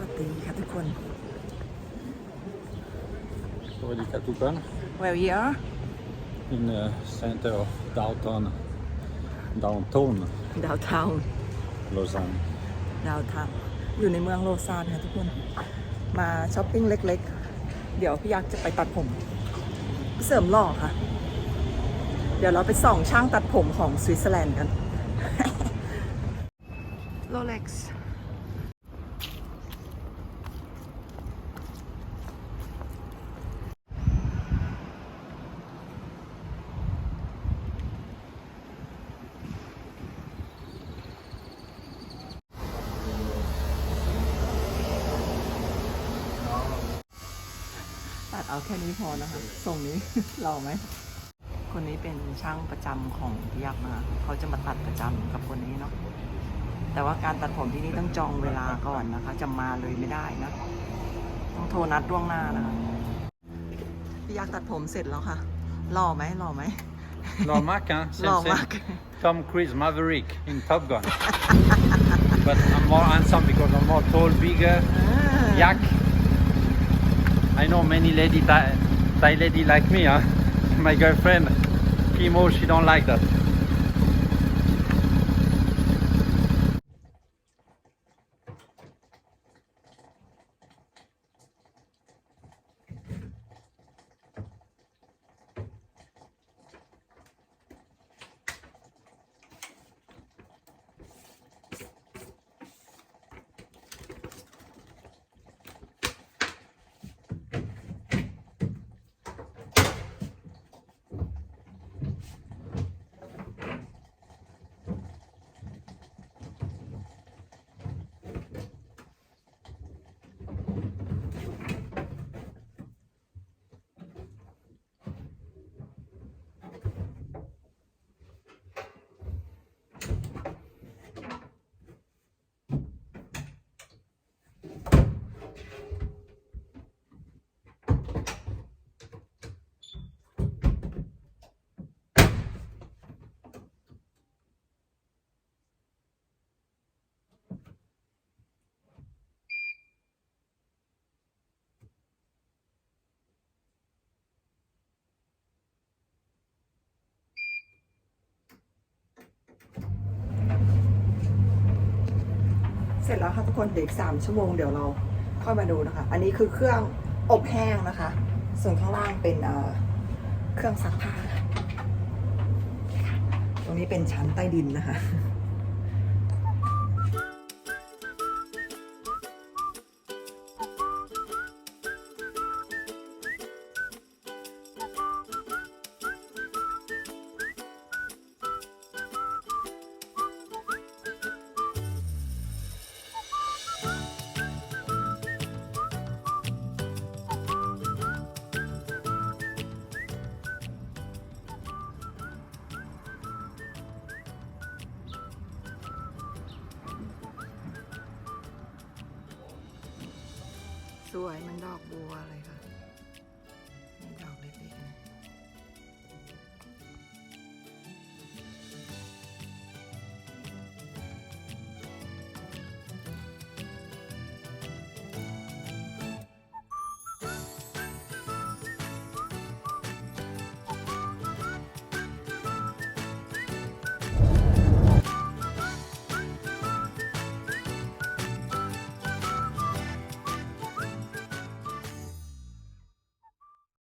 วัสดีค่ะทุกคน Sawadee Katukan Where we are in the center of downtown, downtown ดาวทาวน์ Lausanne. ดาวทาวน์อยู่ในเมืองโลซานค่ะทุกคน มาช้อปปิ้งเล็กๆ เดี๋ยวพี่ยักษ์จะไปตัดผม เสริมหล่อค่ะ เดี๋ยวเราไปส่องช่างตัดผมของสวิตเซอร์แลนด์กันโเล็กซ์ตัดเอาแค่นี้พอนะคะทรงนี้หล่อไหมคนนี้เป็นช่างประจำของพี่ยักษ์มาเขาจะมาตัดประจำกับคนนี้เนาะแต่ว่าการตัดผมที่นี่ต้องจองเวลาก่อนนะคะ จะมาเลยไม่ได้นะ ต้องโทรนัดล่วงหน้านะคะพี่ยักษ์ตัดผมเสร็จแล้วค่ะหล่อไหมหล่อไหม Law Mac, hein? หล่อ Same, มาก same. Tom Cruise Maverick in Top Gun. but I'm more handsome because I'm more tall, bigger. Yak. I know many lady Thai, Thai lady like me, huh? My girlfriend, Kimo, she don't like that. เสร็จแล้วค่ะทุกคนเดี๋ยวอีกสามชั่วโมงเดี๋ยวเราค่อยมาดูนะคะ อันนี้คือเครื่องอบแห้งนะคะ ส่วนข้างล่างเป็นเอ่อเครื่องซักผ้า ตรงนี้เป็นชั้นใต้ดินนะคะ สวยมันดอกบัวเลยค่ะ